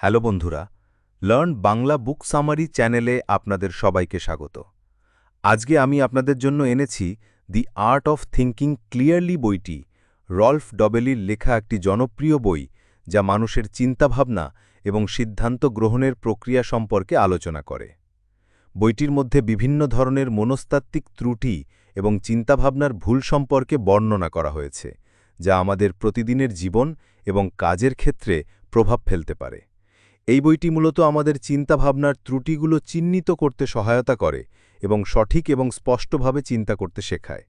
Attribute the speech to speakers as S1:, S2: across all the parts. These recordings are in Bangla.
S1: হ্যালো বন্ধুরা, লার্ন বাংলা বুক সামারি চ্যানেলে আপনাদের সবাইকে স্বাগত। আজকে আমি আপনাদের জন্য এনেছি the art of thinking clearly বইটি, রল্ফ ডবেলির লেখা একটি জনপ্রিয় বই যা মানুষের চিন্তাভাবনা এবং সিদ্ধান্ত গ্রহণের প্রক্রিয়া সম্পর্কে আলোচনা করে। বইটির মধ্যে বিভিন্ন ধরনের মনস্তাত্ত্বিক ত্রুটি এবং চিন্তাভাবনার ভুল সম্পর্কে বর্ণনা করা হয়েছে, যা আমাদের প্রতিদিনের জীবন এবং কাজের ক্ষেত্রে প্রভাব ফেলতে পারে। এই বইটি মূলত আমাদের চিন্তাভাবনার ত্রুটিগুলো চিহ্নিত করতে সহায়তা করে এবং সঠিক এবং স্পষ্টভাবে চিন্তা করতে শেখায়।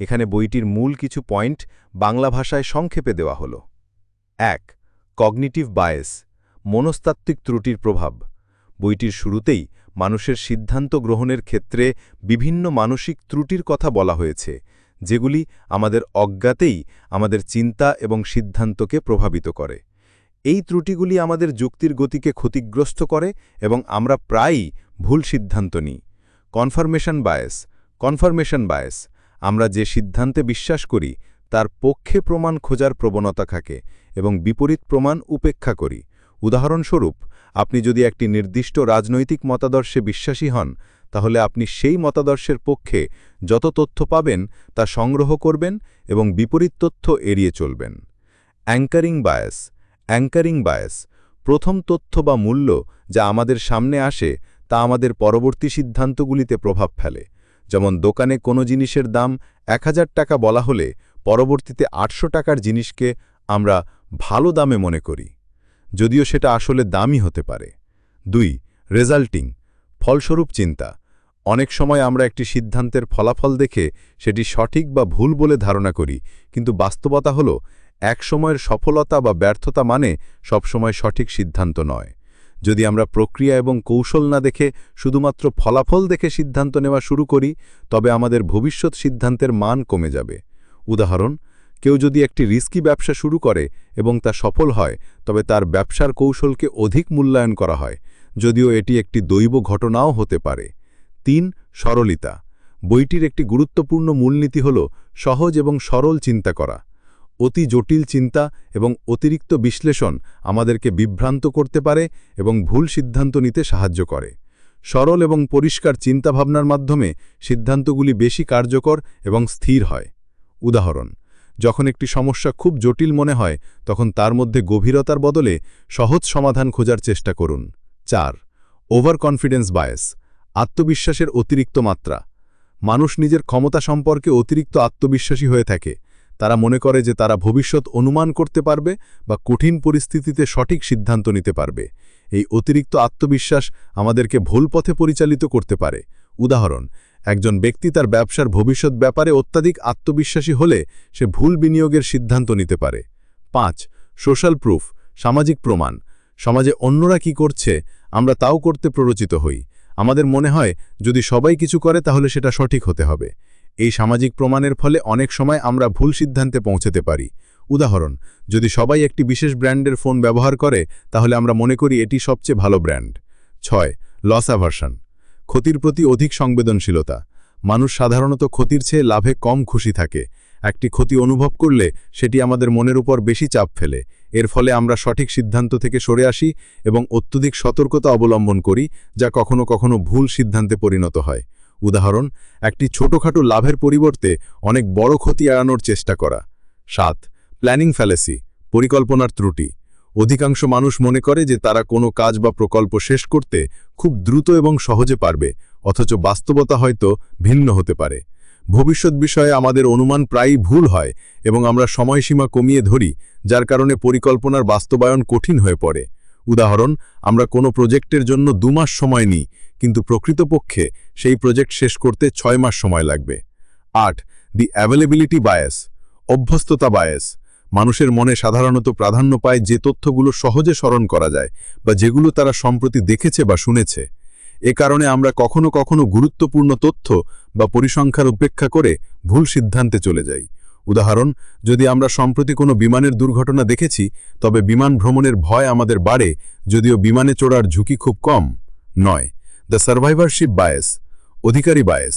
S1: এখানে বইটির মূল কিছু পয়েন্ট বাংলা ভাষায় সংক্ষেপে দেওয়া হল। এক, কগনিটিভ বায়েস, মনস্তাত্ত্বিক ত্রুটির প্রভাব। বইটির শুরুতেই মানুষের সিদ্ধান্ত গ্রহণের ক্ষেত্রে বিভিন্ন মানসিক ত্রুটির কথা বলা হয়েছে, যেগুলি আমাদের অজ্ঞাতেই আমাদের চিন্তা এবং সিদ্ধান্তকে প্রভাবিত করে। এই ত্রুটিগুলি আমাদের যুক্তির গতিকে ক্ষতিগ্রস্ত করে এবং আমরা প্রায়ই ভুল সিদ্ধান্ত নিই। Confirmation bias. Confirmation bias. আমরা যে সিদ্ধান্তে বিশ্বাস করি, তার পক্ষে প্রমাণ খোঁজার প্রবণতা থাকে এবং বিপরীত প্রমাণ উপেক্ষা করি। উদাহরণস্বরূপ, আপনি যদি একটি নির্দিষ্ট রাজনৈতিক মতাদর্শে বিশ্বাসী হন, তাহলে আপনি সেই মতাদর্শের পক্ষে যত তথ্য পাবেন, তা সংগ্রহ করবেন এবং বিপরীত তথ্য এড়িয়ে চলবেন। Anchoring bias. Anchoring bias. প্রথম তথ্য বা মূল্য যা আমাদের সামনে আসে তা আমাদের পরবর্তী সিদ্ধান্তগুলিতে প্রভাব ফেলে। যেমন দোকানে কোনো জিনিসের দাম এক হাজার টাকা বলা হলে পরবর্তীতে আটশো টাকার জিনিসকে আমরা ভালো দামে মনে করি। যদিও সেটা আসলে দামই হতে পারে। দুই, রেজাল্টিং, ফলস্বরূপ চিন্তা। অনেক সময় আমরা একটি সিদ্ধান্তের ফলাফল দেখে সেটি সঠিক বা ভুল বলে ধারণা করি, কিন্তু বাস্তবতা হল এক সময়ের সফলতা বা ব্যর্থতা মানে সবসময় সঠিক সিদ্ধান্ত নয়। যদি আমরা প্রক্রিয়া এবং কৌশল না দেখে শুধুমাত্র ফলাফল দেখে সিদ্ধান্ত নেওয়া শুরু করি, তবে আমাদের ভবিষ্যৎ সিদ্ধান্তের মান কমে যাবে। উদাহরণ, কেউ যদি একটি রিস্কি ব্যবসা শুরু করে এবং তা সফল হয়, তবে তার ব্যবসার কৌশলকে অধিক মূল্যায়ন করা হয়, যদিও এটি একটি দৈব ঘটনাও হতে পারে। তিন, সরলিতা। বইটির একটি গুরুত্বপূর্ণ মূলনীতি হল সহজ এবং সরল চিন্তা করা। অতি জটিল চিন্তা এবং অতিরিক্ত বিশ্লেষণ আমাদেরকে বিভ্রান্ত করতে পারে এবং ভুল সিদ্ধান্ত নিতে সাহায্য করে। সরল এবং পরিষ্কার চিন্তাভাবনার মাধ্যমে সিদ্ধান্তগুলি বেশি কার্যকর এবং স্থির হয়। উদাহরণ, যখন একটি সমস্যা খুব জটিল মনে হয়, তখন তার মধ্যে গভীরতার বদলে সহজ সমাধান খোঁজার চেষ্টা করুন। চার ওভার কনফিডেন্স বায়াস, আত্মবিশ্বাসের অতিরিক্ত মাত্রা। মানুষ নিজের ক্ষমতা সম্পর্কে অতিরিক্ত আত্মবিশ্বাসী হয়ে থাকে। তারা মনে করে যে তারা ভবিষ্যৎ অনুমান করতে পারবে বা কঠিন পরিস্থিতিতে সঠিক সিদ্ধান্ত নিতে পারবে। এই অতিরিক্ত আত্মবিশ্বাস আমাদেরকে ভুল পথে পরিচালিত করতে পারে। উদাহরণ, একজন ব্যক্তি তার ব্যবসার ভবিষ্যৎ ব্যাপারে অত্যাধিক আত্মবিশ্বাসী হলে সে ভুল বিনিয়োগের সিদ্ধান্ত নিতে পারে। পাঁচ, সোশ্যাল প্রুফ, সামাজিক প্রমাণ। সমাজে অন্যরা কি করছে, আমরা তাও করতে প্ররোচিত হই। আমাদের মনে হয়, যদি সবাই কিছু করে তাহলে সেটা সঠিক হতে হবে। এই সামাজিক প্রমাণের ফলে অনেক সময় আমরা ভুল সিদ্ধান্তে পৌঁছতে পারি। উদাহরণ, যদি সবাই একটি বিশেষ ব্র্যান্ডের ফোন ব্যবহার করে, তাহলে আমরা মনে করি এটি সবচেয়ে ভালো ব্র্যান্ড। ছয়, লস অ্যাভার্সন ক্ষতির প্রতি অধিক সংবেদনশীলতা। মানুষ সাধারণত ক্ষতির চেয়ে লাভে কম খুশি থাকে। একটি ক্ষতি অনুভব করলে সেটি আমাদের মনের উপর বেশি চাপ ফেলে। এর ফলে আমরা সঠিক সিদ্ধান্ত থেকে সরে আসি এবং অত্যধিক সতর্কতা অবলম্বন করি, যা কখনো কখনো ভুল সিদ্ধান্তে পরিণত হয়। উদাহরণ, একটি ছোটখাটো লাভের পরিবর্তে অনেক বড় ক্ষতি এড়ানোর চেষ্টা করা। সাত প্ল্যানিং ফ্যালেসি পরিকল্পনার ত্রুটি। অধিকাংশ মানুষ মনে করে যে তারা কোনো কাজ বা প্রকল্প শেষ করতে খুব দ্রুত এবং সহজে পারবে, অথচ বাস্তবতা হয়তো ভিন্ন হতে পারে। ভবিষ্যৎ বিষয়ে আমাদের অনুমান প্রায়ই ভুল হয় এবং আমরা সময়সীমা কমিয়ে ধরি, যার কারণে পরিকল্পনার বাস্তবায়ন কঠিন হয়ে পড়ে। উদাহরণ, আমরা কোনো প্রজেক্টের জন্য দুমাস সময় নিই, কিন্তু প্রকৃতপক্ষে সেই প্রজেক্ট শেষ করতে ছয় মাস সময় লাগবে। আট, দি অ্যাভেলেবিলিটি বায়াস, অভ্যস্ততা বায়াস, মানুষের মনে সাধারণত প্রাধান্য পায় যে তথ্যগুলো সহজে স্মরণ করা যায় বা যেগুলো তারা সম্প্রতি দেখেছে বা শুনেছে। এ কারণে আমরা কখনো কখনো গুরুত্বপূর্ণ তথ্য বা পরিসংখ্যার উপেক্ষা করে ভুল সিদ্ধান্তে চলে যাই। উদাহরণ, যদি আমরা সম্প্রতি কোনো বিমানের দুর্ঘটনা দেখেছি, তবে বিমান ভ্রমণের ভয় আমাদের বাড়ে, যদিও বিমানে চড়ার ঝুঁকি খুব কম। নয়, দ্য সার্ভাইভারশিপ বায়েস, অধিকারী বায়েস।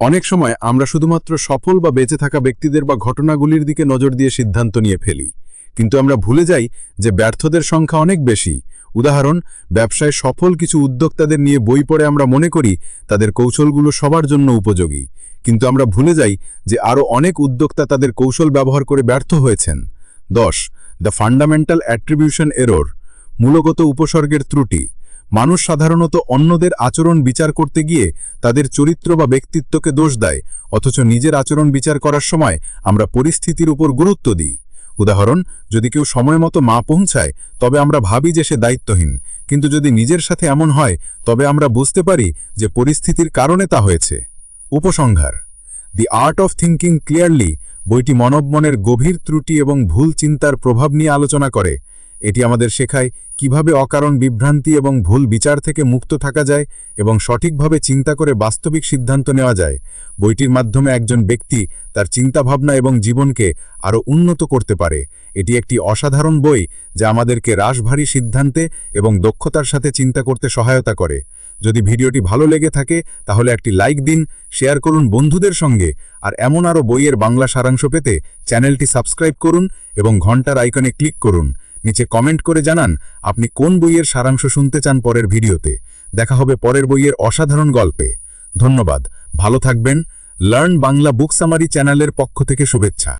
S1: অনেক সময় আমরা শুধুমাত্র সফল বা বেঁচে থাকা ব্যক্তিদের বা ঘটনাগুলির দিকে নজর দিয়ে সিদ্ধান্ত নিয়ে ফেলি। কিন্তু আমরা ভুলে যাই যে ব্যর্থদের সংখ্যা অনেক বেশি।
S2: উদাহরণ, ব্যবসায় সফল কিছু উদ্যোক্তাদের নিয়ে বই পড়ে আমরা মনে করি, তাদের কৌশলগুলো সবার জন্য উপযোগী। কিন্তু আমরা ভুলে যাই যে আরও অনেক উদ্যোক্তা তাদের কৌশল ব্যবহার করে ব্যর্থ হয়েছেন। দশ, দ্য ফান্ডামেন্টাল অ্যাট্রিবিউশন এরর, মূলগত উপসর্গের ত্রুটি। মানুষ সাধারণত অন্যদের আচরণ বিচার করতে গিয়ে তাদের চরিত্র বা ব্যক্তিত্বকে দোষ দেয়, অথচ নিজের আচরণ বিচার করার সময় আমরা পরিস্থিতির উপর গুরুত্ব দিই। উদাহরণ, যদি কেউ সময় মতো মা পৌঁছায়, তবে আমরা ভাবি যে সে দায়িত্বহীন। কিন্তু যদি নিজের সাথে এমন হয়, তবে আমরা বুঝতে পারি যে পরিস্থিতির কারণে তা হয়েছে। উপসংহার। The art of thinking clearly বইটি মনব মনের গভীর ত্রুটি এবং ভুল চিন্তার প্রভাব নিয়ে আলোচনা করে। এটি আমাদের শেখায় কীভাবে অকারণ বিভ্রান্তি এবং ভুল বিচার থেকে মুক্ত থাকা যায় এবং সঠিকভাবে চিন্তা করে বাস্তবিক সিদ্ধান্ত নেওয়া যায়। বইটির মাধ্যমে একজন ব্যক্তি তার চিন্তাভাবনা এবং জীবনকে আরও উন্নত করতে পারে। এটি একটি অসাধারণ বই যা আমাদেরকে রাশভারী সিদ্ধান্তে এবং দক্ষতার সাথে চিন্তা করতে সহায়তা করে। যদি ভিডিওটি ভালো লেগে থাকে, তাহলে একটি লাইক দিন, শেয়ার করুন বন্ধুদের সঙ্গে, আর এমন আরও বইয়ের বাংলা সারাংশ পেতে চ্যানেলটি সাবস্ক্রাইব করুন এবং ঘণ্টার আইকনে ক্লিক করুন। নিচে কমেন্ট করে জানান আপনি কোন বইয়ের সারাংশ শুনতে চান পরের ভিডিওতে। দেখা হবে পরের বইয়ের অসাধারণ গল্পে। ধন্যবাদ। ভালো থাকবেন। লার্ন বাংলা বুক সামারি চ্যানেলের পক্ষ থেকে শুভেচ্ছা।